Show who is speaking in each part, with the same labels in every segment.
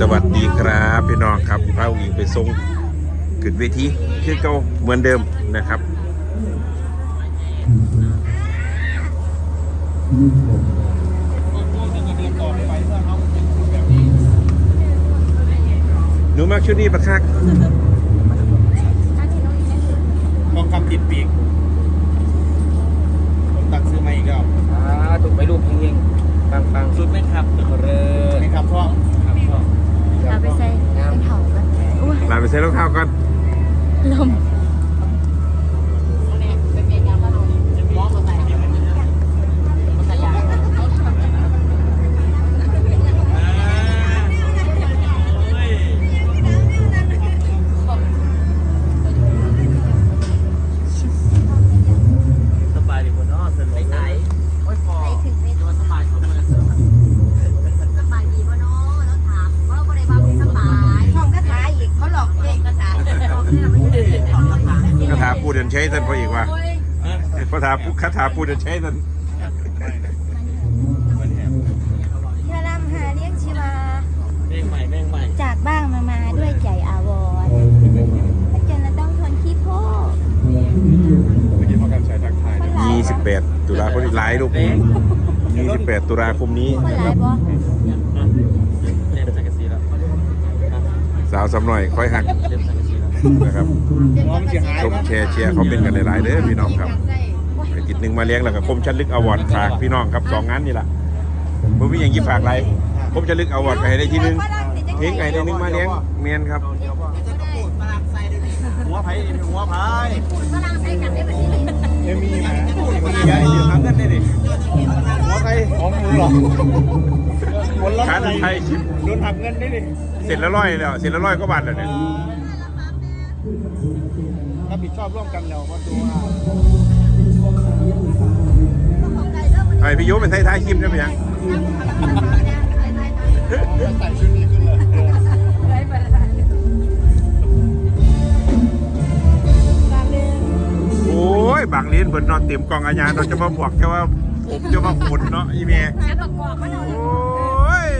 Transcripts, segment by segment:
Speaker 1: สวัสดีครับพี่น้องครับพาวิงไปทรงขึ้นเวทีคือเก่าเหมือนเดิมนะครับหนูมากชุดนี้ปะคัก
Speaker 2: ทองคำติดปีกผมตักซื้อมาอีกแล้ว
Speaker 3: อ่าถูกไปลูกเฮงๆปังปังๆ
Speaker 2: ชุดไหมครับ
Speaker 3: เริ่ม
Speaker 2: นี่ครับพ่อ
Speaker 3: ครับพ่อ
Speaker 4: เราไปใส่เป็นเผากันอุ้ย
Speaker 1: ลาไปใส่รองเท้าก่อน
Speaker 4: ลม
Speaker 1: ช้ท่านพออีกว่าคาถาปูคาถาปูเดินใช้ท่าน
Speaker 4: เธอรำหาเลี้ยงชีวา
Speaker 3: แม่งใหม่แม่งใหม่
Speaker 4: จากบ้างมามาด้วยใจอาวรณ์ถ้าจนเราต้องทนขี้โพก
Speaker 1: 28ตุลาคมนี้หลายลูก28ตุลาคมนี้
Speaker 4: คน
Speaker 1: นะค
Speaker 4: ร้า
Speaker 1: รั
Speaker 4: ย
Speaker 1: บ
Speaker 4: บ่
Speaker 3: เรียนสังกะสีแล้ว
Speaker 1: สาวสำหน่อยค่อยหัก
Speaker 3: นสังกะสีแล้ว
Speaker 1: นะครับ
Speaker 2: น้องจะหาย
Speaker 1: ชมแชร์เชียร์เขาเป็นกันหลายๆเด้อพี่น้องครับไปกิจหนึ่งมาเลี้ยงแล้วก็คมชันลึกอวอร์ดฝากพี่น้องครับสองงานนี่แหละผมมีอย่างยี่ฝากไรคมชันลึกอวอร์ดไปให้ได้ที่หนึงเพลงไงได้หนึงมาเลี้ยงเมียนครับ
Speaker 2: หัวไผ่หัวไผ่
Speaker 4: ฝรั่งใส่กันได้แบบนี้เลย
Speaker 2: เอ็มมีไหมคนนี้ใหญ่อยู่ทำกันได้ดิหัวไผ่ของมือหรอคนละ
Speaker 1: การไทยคลิป
Speaker 2: โดนทำเงินได้ดิ
Speaker 1: เสร็จแล้วร้อยแล้วเสร็จแล้วร้อยก็บาทแล้วเนี่ย
Speaker 2: รับผิดชอบร่วมกันแล้วก็ดูว่า
Speaker 1: ไอพี่ยุเป็นไทยท้ายคลิปใช่ไหมยัง
Speaker 2: ใส่ชุดนี้ขึ้นเลย
Speaker 1: โอ้ยบางเลี้นเบิดนอนเต็มกล่องอาญาเราจะมาบวกแค่ว่าผมจะมาขุดเนาะอีเมย์โอ้ย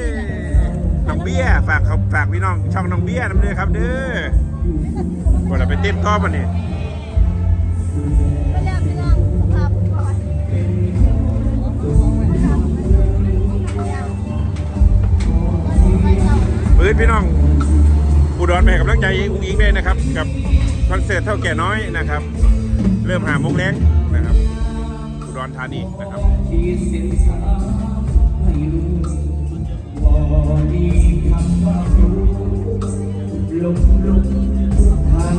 Speaker 1: น้องเบี้ยฝากเขาฝากพี่น้องช่องน้องเบี้ยน้ำเด้อครับเด้อ ก่อนเราไปเต้นต่อมาเนี่ย
Speaker 4: ไปแล้วพี่น้องสภาพก่อน
Speaker 1: ปืนพี่น้องอุดรไปให้กำลังใจอุ้งอิงได้นะครับ กับคอนเสิร์ตเท่าแก่น้อยนะครับ เริ่มหาโมงแรงนะครับอุดรธานีนะครับ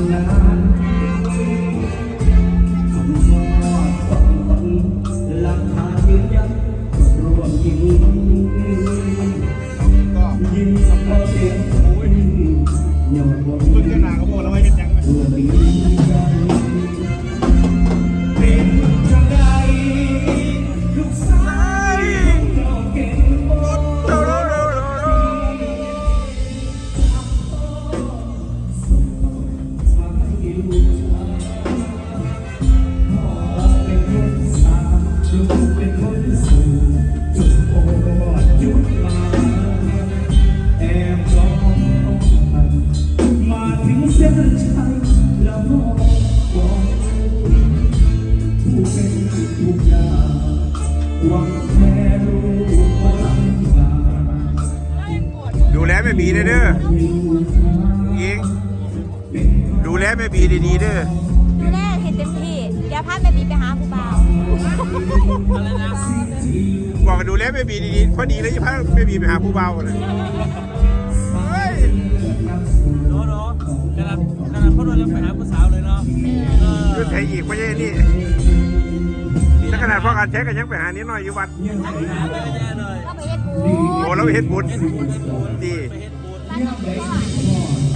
Speaker 2: ก็
Speaker 1: ดูแลแม่บีดีๆเด้อ
Speaker 4: ดูแลเห็นเต็มที่เดี๋ยวพาแม่บีไปหาผู้บ่าว
Speaker 1: บอกว่าดูแลแม่บีดีๆพอดีเลยจะพาแม่บีไปหาผู้เบาเลยเฮ้ย
Speaker 3: โน้โน้กำลังกำลังเขาโดนแล้วไปหาผู้สาวเลยเนาะเออ
Speaker 1: คือใช้อีกไม่ใช่นี่ถ้าขนาดพ่อการใช้กันยังไปหานิดหน่อยอยู่วัด
Speaker 3: หาไปก็แย่เลย
Speaker 4: ก็ไปเฮ็ดบุญ
Speaker 1: โอ้เราเห็นบุญดี
Speaker 3: ไปเฮ็ดบุญ
Speaker 4: บ้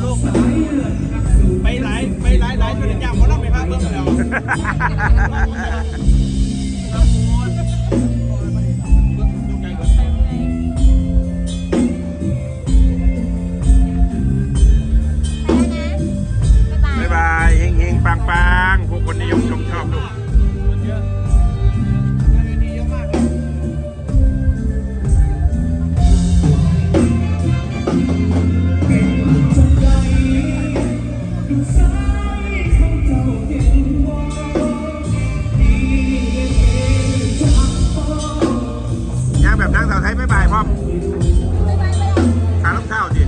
Speaker 4: านน้องพ่อ
Speaker 3: ไปทำบุญลูก
Speaker 2: ไปหลายไปหลายหลายชุดยางหมดแล้วไปภาคเมืองแล้ว
Speaker 3: ทำบุญ
Speaker 4: ไปแล้วนะบ๊ายบาย
Speaker 1: บ๊ อมหารองเท้าดิ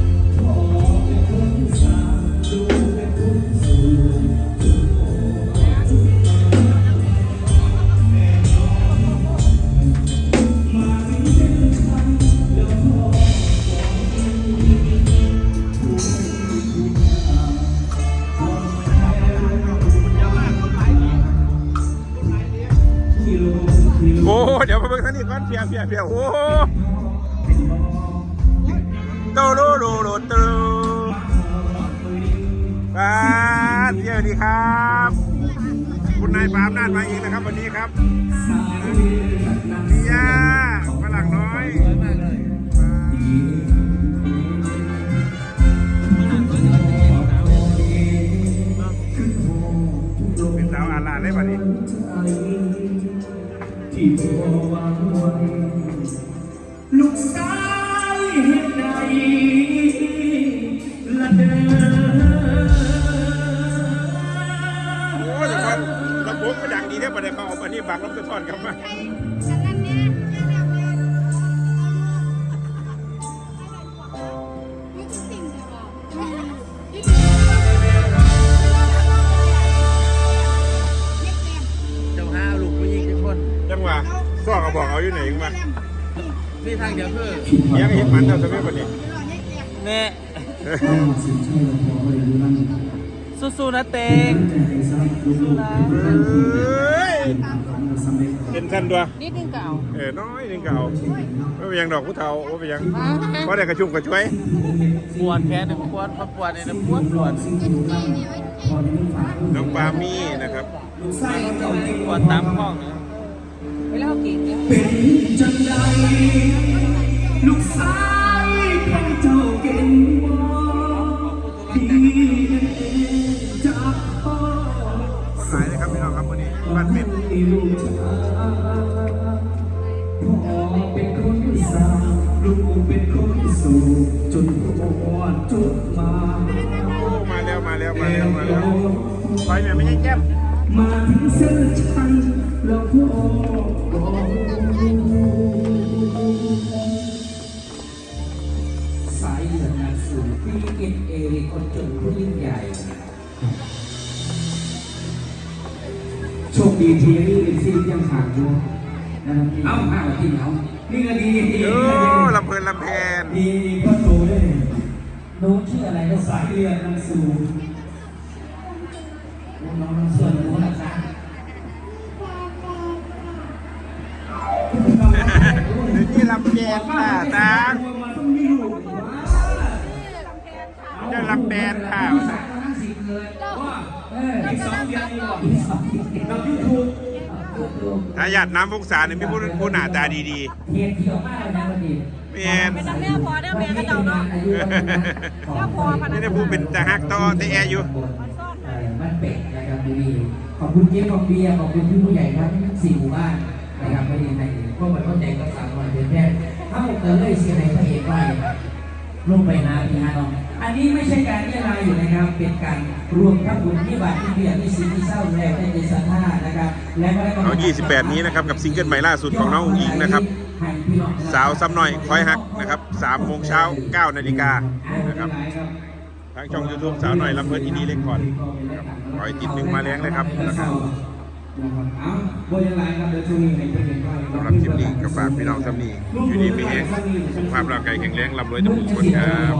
Speaker 1: โอ้ เดี๋ยวมาเบิ่งท่านนี่ก่อนเพียเพียเพียโอ้ ครับเที่ยวดีครับ คุณนายปามนาดมาอีกนะครับ วันนี้ครับพี่ยาฝรั่งน้อย
Speaker 3: มากเลย
Speaker 1: เป็นสาวอาลาเลยวันนี้
Speaker 2: ที่พอวางไว้ลูกสาว
Speaker 1: งก็ดังดีแท้ประเดี๋ยวเขาเอาอันนี้บักลำสะท้อนกลับมา
Speaker 3: เจ้าห้าลูกผู้หญิงทุกคน
Speaker 1: จังหวะซอก็บอกเอาอยู่ไหนมา
Speaker 3: มีทางเดียวคือ
Speaker 1: ยังเห็นมันเท่าสมัยวันนี้
Speaker 3: แน่
Speaker 2: เอาสินช่วยเราพอไปดูนั่น
Speaker 3: สู้ๆนะเตง
Speaker 2: สร้างลูก
Speaker 3: สู้นะ
Speaker 1: เป็
Speaker 2: นกันเราสำเร็จ
Speaker 1: เป็นทันตัว
Speaker 3: นิดนึงเก่า
Speaker 1: เออน้อยนึงเก่าไม่เป็นยังดอกผู้เฒ่าว่เป็นยังเพราะได้กระชุ่มกระชวย
Speaker 3: ปวดแขนหนปวดปวดเนี่ยปวดปวด
Speaker 2: พอนี้ฝาก
Speaker 1: น้องปามี่นะครับ
Speaker 2: ลูกชายเจ้าจริง
Speaker 3: ปวดตามห้องนะ
Speaker 2: เป็นจังใดลูกชาย
Speaker 1: แล้วมาแล้วมาแล้วมาแล้วไม่ใช่แก้ม
Speaker 2: มาถึงเส้นชัยแล้วพ่อกสายสนับสนุนพี่กินเอคนจนผู้ยิ่งใหญ่โชคดีที่นี่เป็นซียังขาดอยู่นะครับเอาห้าวันที่เอานี่ก็ดี
Speaker 1: โอ้ลำเพลินลำเพน
Speaker 2: ดีพ่อโตด้วยน้องชื่ออะไรก็สายเรียนนางสูงน้อง ส่วนหนูนะครับ
Speaker 1: นี่ลำเพนค่ะตา
Speaker 2: มาต้า
Speaker 1: เจ้าลำเพนค่ะ
Speaker 2: สายทั้งสี่เลยาเอออีกสองเดือนดีกว่าอีกสองเดือนเรายูทูบ
Speaker 1: ทายาทน้ำวงศาเนี่ยมีผู้ผู้หน้าตาดี
Speaker 2: เทียนเที่ยวมากเลยนะวันนี้
Speaker 1: ๆไม่แอน
Speaker 5: เป็นแม่แม่ก็เจ้าเนาะก็พอพนั
Speaker 1: นี่
Speaker 5: ก
Speaker 1: ได้ผู้เป็นตาฮักต่อแต่แอร์อยู่
Speaker 2: บ้านเป็ดนุรีขอบคุณเจ๊ขอบเบียร์ขอบคุณพี่ผู้ใหญ่ทั้งสี่หมู่บ้านนะครับไม่ได้ในก็เหมือนเข้าใจกับสามวันเดือนแรกถ้าผมเกิดเลยเสียในพระเอกไว้ลงไปนาพี่ฮานองอันนี้ไม่ใช่การเรียรายอยู่นะครับ เป็นการรวมทั้งบุญที่บาทที่เบียร์ที่สิ่งที่เศร้าแล้วได้ในสัทธานะครับ และก็ได้
Speaker 1: เอา28 นี้นะครับกับซิงเกิลใหม่ล่าสุดของน้องอุ๋งอิงนะครับ สาวซ้ำหน่อยคอยฮักนะครับ3โมงเช้า9นาฬิกานะครับ ทางช่องยูทูบสาวหน่อยลำเพลินอินดีเล็กก่อนปล่อยติดหนึ่งมาแรงเลยครับนะครับสำหรับคลิปนี้ก็ฝากพี่น้องซ้ำนี้อยู่ดีมีแห้งสุขภาพร่างกายแข็งแรงร่ำรวยทุกคนครับ